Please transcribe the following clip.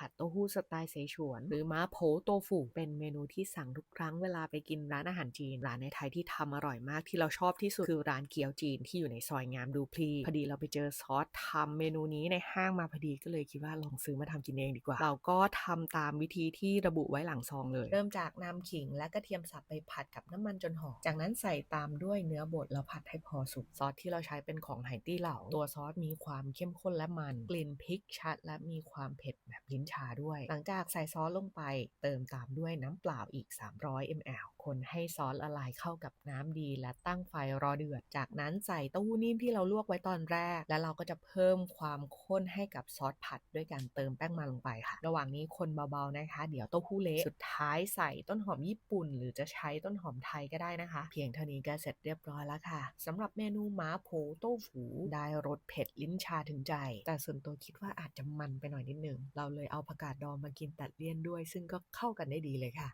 ผัดเต้าหู้สไตล์เสฉวน หรือม้าโผโตฟูเป็นเมนูที่สั่งทุกครั้งเวลาไปกินร้านอาหารจีน ร้านในไทยที่ทำอร่อยมากที่เราชอบที่สุดคือร้านเกี๊ยวจีนที่อยู่ในซอยงามดูพลี พอดีเราไปเจอซอสทำเมนูนี้ในห้างมาพอดีก็เลยคิดว่าลองซื้อมาทำกินเองดีกว่า เราก็ทำตามวิธีที่ระบุไว้หลังซองเลย เริ่มจากนำขิงและกระเทียมสับไปผัดกับน้ำมันจนหอม จากนั้นใส่ตามด้วยเนื้อบดแล้วผัดให้พอสุก ซอสที่เราใช้เป็นของไหตี้เหล่า ตัวซอสมีความเข้มข้นและมัน กลิ่นพริกชัดและมีความเผ็ดแบบลิ้นชาด้วย หลังจากใส่ซอสลงไปเติมตามด้วยน้ำเปล่าอีก 300 ml คนให้ซอสละลายเข้ากับน้ำดีและตั้งไฟรอเดือด จากนั้นใส่เต้าหู้นิ่มที่เราลวกไว้ตอนแรก และเราก็จะเพิ่มความข้นให้กับซอสผัดด้วยการเติมแป้งมันลงไปค่ะ ระหว่างนี้คนเบาๆนะคะ เดี๋ยวเต้าหู้เละสุดท้ายใส่ต้นหอมญี่ปุ่น หรือจะใช้ต้นหอมไทยก็ได้นะคะ เพียงเท่านี้ก็เสร็จเรียบร้อยแล้วค่ะสำหรับเมนูหมาโผโต้ฝูได้รสเผ็ดลิ้นชาถึงใจ แต่ส่วนตัวคิดว่าอาจจะมันไปหน่อยนิดนึงเราเลยเอาเอาผักกาดดองมากินตัดเลี่ยนด้วย ซึ่งก็เข้ากันได้ดีเลยค่ะ